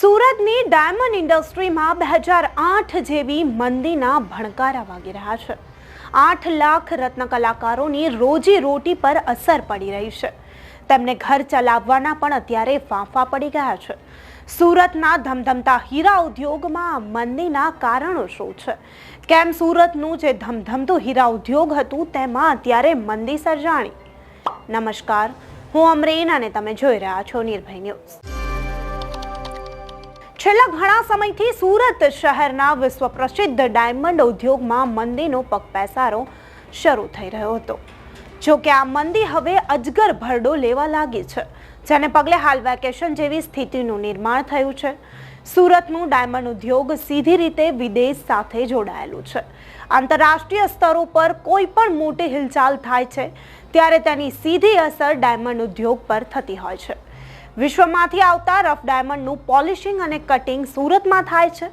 સુરતની ડાયમંડ ઇન્ડસ્ટ્રીમાં બે હજાર આઠ જેવી મંદીના ભણકારા વાગી રહ્યા છે. આઠ લાખ રત્ન કલાકારોની રોજી રોટી પર અસર પડી રહી છે. તેમને ઘર ચલાવવાના પણ અત્યારે ફાંફા પડી ગયા છે. સુરતના ધમધમતા હીરા ઉદ્યોગમાં મંદીના કારણો શું છે. કેમ સુરતનું જે ધમધમતું હીરા ઉદ્યોગ હતું તેમાં અત્યારે મંદી સર્જાણી. નમસ્કાર, હું અમરેન અને તમે જોઈ રહ્યા છો નિર્ભય ન્યૂઝ. છેલ્લા ઘણા સમયથી સુરત શહેરના વિશ્વ પ્રસિદ્ધ ડાયમંડ ઉદ્યોગમાં મંદીનો પગપેસારો શરૂ થઈ રહ્યો હતો. જો કે આ મંદી હવે અજગર ભરડો લેવા લાગી છે, જેને પગલે હાલ વેકેશન જેવી સ્થિતિનું નિર્માણ થયું છે. સુરતનું ડાયમંડ ઉદ્યોગ સીધી રીતે વિદેશ સાથે જોડાયેલું છે. આંતરરાષ્ટ્રીય સ્તરો પર કોઈ પણ મોટી હિલચાલ થાય છે, ત્યારે તેની સીધી અસર ડાયમંડ ઉદ્યોગ પર થતી હોય છે. વિશ્વમાંથી આવતા રફ ડાયમંડનું પોલિશિંગ અને કટિંગ સુરતમાં થાય છે.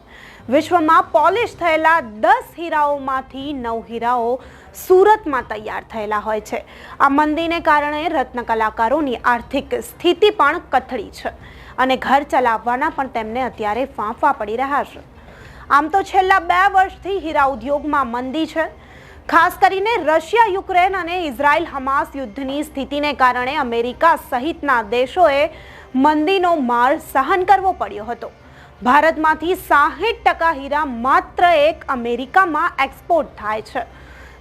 વિશ્વમાં પોલિશ થયેલા દસ હીરાઓમાંથી નવ હીરાઓ સુરતમાં તૈયાર થયેલા હોય છે. આ મંદીને કારણે રત્ન કલાકારોની આર્થિક સ્થિતિ પણ કથળી છે અને ઘર ચલાવવાના પણ તેમને અત્યારે ફાંફા પડી રહ્યા છે. આમ તો છેલ્લા બે વર્ષથી હીરા ઉદ્યોગમાં મંદી છે. ખાસ કરીને રશિયા, યુક્રેન અને ઇઝરાયલ હમાસ યુદ્ધની સ્થિતિને કારણે અમેરિકા સહિતના દેશોએ મંદીનો માર સહન કરવો પડ્યો હતો. ભારતમાંથી સાહીઠ ટકા હીરા માત્ર એક અમેરિકામાં એક્સપોર્ટ થાય છે.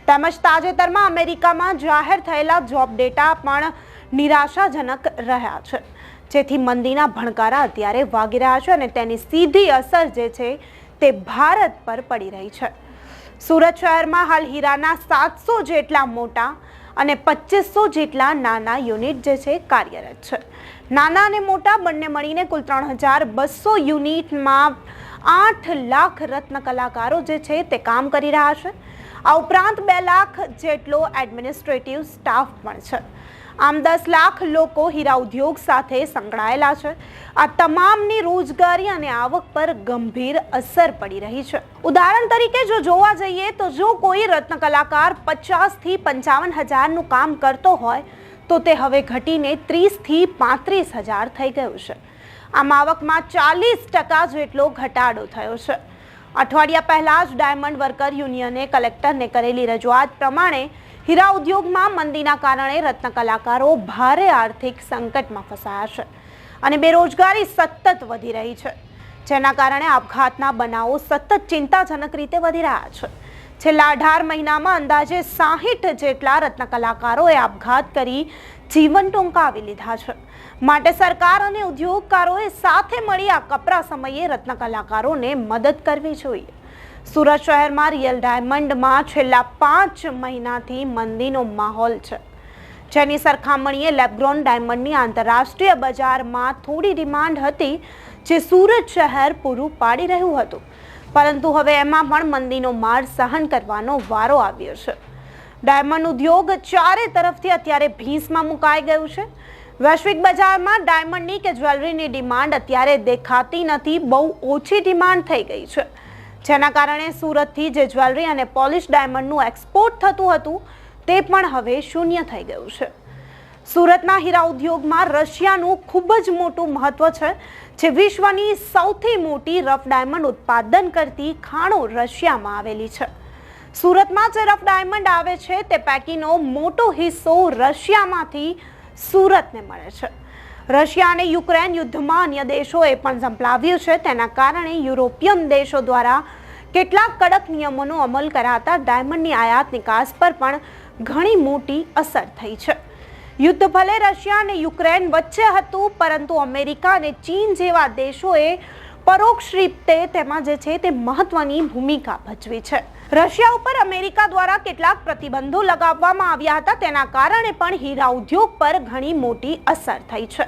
તેમજ તાજેતરમાં અમેરિકામાં જાહેર થયેલા જોબ ડેટા પણ નિરાશાજનક રહ્યા છે. જેથી મંદીના ભણકારા અત્યારે વાગી રહ્યા છે અને તેની સીધી અસર જે છે તે ભારત પર પડી રહી છે. સુરત શહેરમાં હાલ હીરાના સાતસો જેટલા મોટા અને પચીસો જેટલા નાના યુનિટ જે છે કાર્યરત છે. નાના અને મોટા બંને મળીને કુલ ત્રણ હજાર બસો યુનિટમાં આઠ લાખ રત્ન કલાકારો જે છે તે કામ કરી રહ્યા છે. આ ઉપરાંત બે લાખ જેટલો એડમિનિસ્ટ્રેટિવ સ્ટાફ પણ છે. આમ દસ લાખ લોકો હીરા ઉદ્યોગ સાથે સંકળાયેલા છે. આ તમામની રોજગારી અને આવક પર ગંભીર અસર પડી રહી છે. ઉદાહરણ તરીકે જો જોવા જઈએ તો જો કોઈ રત્ન કલાકાર પચાસથી પંચાવન હજારનું કામ કરતો હોય, તો તે હવે ઘટીને ત્રીસથી પાંત્રીસ હજાર થઈ ગયું છે. આમ આવકમાં ચાલીસ ટકા જેટલો ઘટાડો થયો છે. અઠવાડિયા પહેલા જ ડાયમંડ વર્કર યુનિયને કલેક્ટરને કરેલી રજૂઆત પ્રમાણે હીરા ઉદ્યોગમાં મંદીના કારણે રત્ન કલાકારો ભારે આર્થિક સંકટમાં ફસાયા છે અને બેરોજગારી સતત વધી રહી છે, જેના કારણે આપઘાતના બનાવો સતત ચિંતાજનક રીતે વધી રહ્યા છે. છેલ્લા અઢાર મહિનામાં અંદાજે સાહીઠ જેટલા રત્ન કલાકારોએ આપઘાત કરી જીવન ટૂંકાવી લીધા છે. માટે સરકાર અને ઉદ્યોગકારોએ સાથે મળી આ કપરા સમયે રત્ન કલાકારોને મદદ કરવી જોઈએ. સુરત શહેરમાં રિયલ ડાયમંડમાં છેલ્લા પાંચ મહિનાથી મંદીનો માહોલ છે. જેની સરખામણીએ લેબગ્રોન ડાયમંડની આંતરરાષ્ટ્રીય બજારમાં થોડી ડિમાન્ડ હતી, જે સુરત શહેર પૂરું પાડી રહ્યું હતું. પરંતુ હવે એમાં પણ મંદીનો માર સહન કરવાનો વારો આવ્યો છે. ડાયમંડ ઉદ્યોગ ચારે તરફથી અત્યારે ભીંસમાં મુકાઈ ગયું છે. વૈશ્વિક બજારમાં ડાયમંડની કે જ્વેલરીની ડિમાન્ડ અત્યારે દેખાતી નથી, બહુ ઓછી ડિમાન્ડ થઈ ગઈ છે. જેના કારણે સુરતથી જે જ્વેલરી અને પોલિશ ડાયમંડનું એક્સપોર્ટ થતું હતું, તે પણ હવે શૂન્ય થઈ ગયું છે. સુરતના હીરા ઉદ્યોગમાં રશિયાનું ખૂબ જ મોટું મહત્વ છે, જે વિશ્વની સૌથી મોટી રફ ડાયમંડ ઉત્પાદન કરતી ખાણો રશિયામાં આવેલી છે. સુરતમાં જે રફ ડાયમંડ આવે છે, તે પૈકીનો મોટો હિસ્સો રશિયામાંથી સુરતને મળે છે. રશિયા અને યુક્રેન યુદ્ધમાં અન્ય દેશોએ પણ ઝંપલાવ્યું છે, તેના કારણે યુરોપિયન દેશો દ્વારા કેટલાક કડક નિયમોનો અમલ કરાતા ડાયમંડની આયાત નિકાસ પર પણ ઘણી મોટી અસર થઈ છે. યુદ્ધ ભલે રશિયા અને યુક્રેન વચ્ચે હતું, પરંતુ અમેરિકા અને ચીન જેવા દેશોએ પરોક્ષ રીતે તેમાં જે છે તે મહત્વની ભૂમિકા ભજવી છે. રશિયા ઉપર અમેરિકા દ્વારા કેટલાક પ્રતિબંધો લગાવવામાં આવ્યા હતા, તેના કારણે પણ હીરા ઉદ્યોગ પર ઘણી મોટી અસર થઈ છે.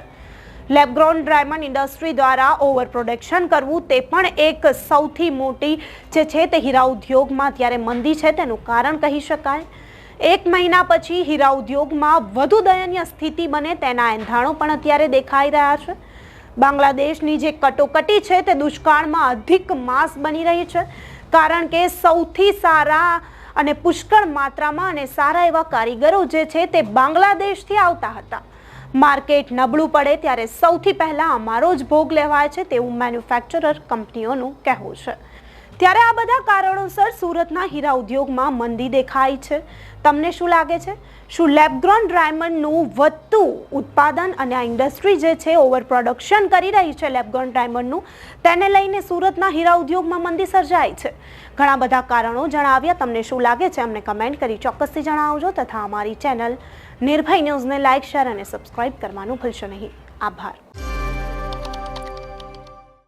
લેબગ્રોન ડાયમંડ ઇન્ડસ્ટ્રી દ્વારા ઓવર પ્રોડક્શન કરવું તે પણ એક સૌથી મોટી જે છે તે હીરા ઉદ્યોગમાં ત્યારે મંદી છે તેનું કારણ કહી શકાય. એક મહિના પછી હીરા ઉદ્યોગમાં વધુ દયનીય સ્થિતિ બને તેના એંધાણો પણ અત્યારે દેખાઈ રહ્યા છે. બાંગ્લાદેશની જે કટોકટી છે તે દુષ્કાળમાં અધિક માસ બની રહી છે, કારણ કે સૌથી સારા અને પુષ્કળ માત્રામાં અને સારા એવા કારીગરો જે છે તે બાંગ્લાદેશથી આવતા હતા. માર્કેટ નબળું પડે ત્યારે સૌથી પહેલાં અમારો જ ભોગ લેવાય છે તેવું મેન્યુફેક્ચરર કંપનીઓનું કહેવું છે. ત્યારે આ બધા કારણોસર સુરતના હીરા ઉદ્યોગમાં મંદી દેખાય છે. તમને શું લાગે છે? શું લેબગ્રોન ડાયમંડનું વધતું ઉત્પાદન અને આ ઇન્ડસ્ટ્રી જે છે ઓવર પ્રોડક્શન કરી રહી છે લેબગ્રોન ડાયમંડનું, તેને લઈને સુરતના હીરા ઉદ્યોગમાં મંદી સર્જાય છે. ઘણા બધા કારણો જણાવ્યા. તમને શું લાગે છે અમને કમેન્ટ કરી ચોક્કસથી જણાવજો તથા અમારી ચેનલ નિર્ભય ન્યૂઝને લાઇક શેર અને સબસ્ક્રાઇબ કરવાનું ભૂલશો નહીં. આભાર.